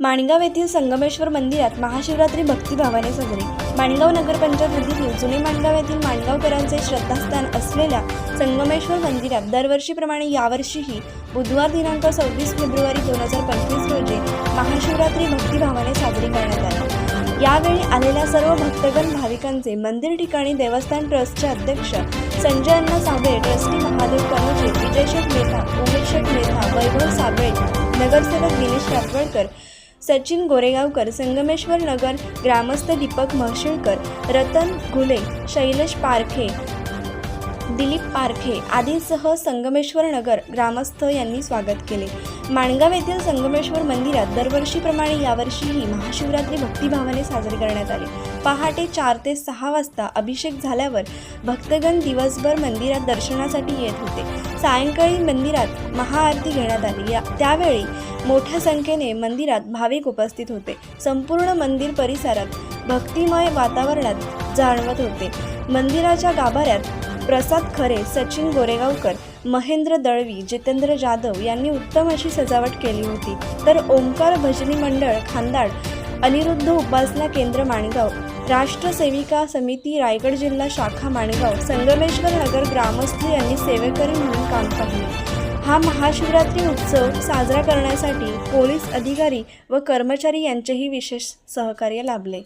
माणगाव येथील संगमेश्वर मंदिरात महाशिवरात्री भक्तिभावाने साजरी. माणगाव नगरपंचायत हद्दीतील जुने माणगाव येथील माणगावकरांचे श्रद्धास्थान असलेल्या संगमेश्वर मंदिरात दरवर्षीप्रमाणे यावर्षीही बुधवार दिनांक सव्वीस फेब्रुवारी दोन हजार पंचवीस रोजी महाशिवरात्री भक्तिभावाने साजरी करण्यात आली. यावेळी आलेल्या सर्व भक्तगण भाविकांचे मंदिर ठिकाणी देवस्थान ट्रस्टचे अध्यक्ष संजय अण्णा साबळे ट्रस्टी महादेव कनोजे विजयशेठ मेधा उमेशेठ मेहता वैभव साबळे नगरसेवक दिनेश रातवळकर सचिन गोरेगावकर संगमेश्वर नगर ग्रामस्थ दीपक महशिळकर रतन घुले शैलेश पारखे दिलीप पारखे आदींसह संगमेश्वर नगर ग्रामस्थ यांनी स्वागत केले. माणगाव येथील संगमेश्वर मंदिरात दरवर्षीप्रमाणे यावर्षीही महाशिवरात्री भक्तिभावाने साजरी करण्यात आली. पहाटे चार ते सहा वाजता अभिषेक झाल्यावर भक्तगण दिवसभर मंदिरात दर्शनासाठी येत होते. सायंकाळी मंदिरात महाआरती घेण्यात आली. या त्यावेळी मोठ्या संख्येने मंदिरात भाविक उपस्थित होते. संपूर्ण मंदिर परिसरात भक्तिमय वातावरणात जाणवत होते. मंदिराच्या गाभाऱ्यात प्रसाद खरे सचिन गोरेगावकर महेंद्र दळवी जितेंद्र जाधव यांनी उत्तम अशी सजावट केली होती. तर ओंकार भजनी मंडळ खांदाड अनिरुद्ध उपासना केंद्र माणगाव राष्ट्रसेविका समिती रायगड जिल्हा शाखा माणगाव संगमेश्वर नगर ग्रामस्थ यांनी सेवेकरी म्हणून काम पाहिले. हा महाशिवरात्री उत्सव साजरा करण्यासाठी पोलीस अधिकारी व कर्मचारी यांचेही विशेष सहकार्य लाभले.